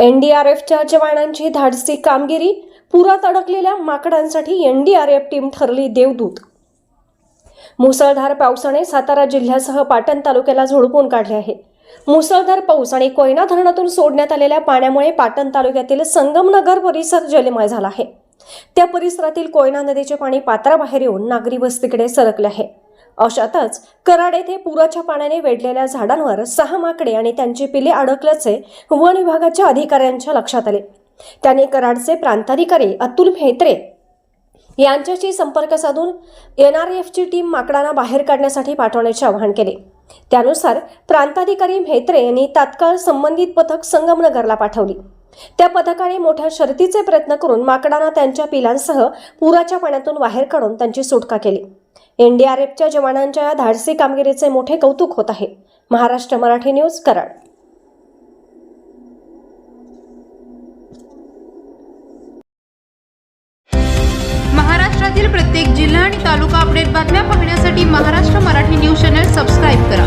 एनडीआरएफच्या जवानांची धाडसी कामगिरी पुरात अडकलेल्या माकडांसाठी एनडीआरएफ टीम ठरली देवदूत. मुसळधार पावसाने सातारा जिल्ह्यासह पाटण तालुक्याला झोडपून काढले आहे. मुसळधार पाऊस आणि कोयना धरणातून सोडण्यात आलेल्या पाण्यामुळे पाटण तालुक्यातील संगमनगर परिसर जलमय झाला आहे. त्या परिसरातील कोयना नदीचे पाणी पात्राबाहेर येऊन नागरी वस्तीकडे सरकले आहे. अशातच कराड येथे पुराच्या पाण्याने वेढलेल्या झाडांवर सहा माकडे आणि त्यांची पिले अडकल्याचे वन विभागाच्या अधिकाऱ्यांच्या लक्षात आले. त्याने कराडचे प्रांताधिकारी अतुल म्हेत्रे यांच्याशी संपर्क साधून एन आर एफची टीम माकडांना बाहेर काढण्यासाठी पाठवण्याचे आवाहन केले. त्यानुसार प्रांताधिकारी म्हेत्रे यांनी तात्काळ संबंधित पथक संगमनगरला पाठवली. त्या पथकाने मोठ्या शर्तीचे प्रयत्न करून माकडांना त्यांच्या पिलांसह पुराच्या पाण्यातून बाहेर काढून त्यांची सुटका केली. एनडीआरएफच्या जवानांच्या या धाडसी कामगिरीचे मोठे कौतुक होत आहे. महाराष्ट्र मराठी न्यूज कराड. महाराष्ट्रातील प्रत्येक जिल्हा आणि तालुका अपडेट बातम्या पाहण्यासाठी Maharashtra Marathi news channel subscribe करा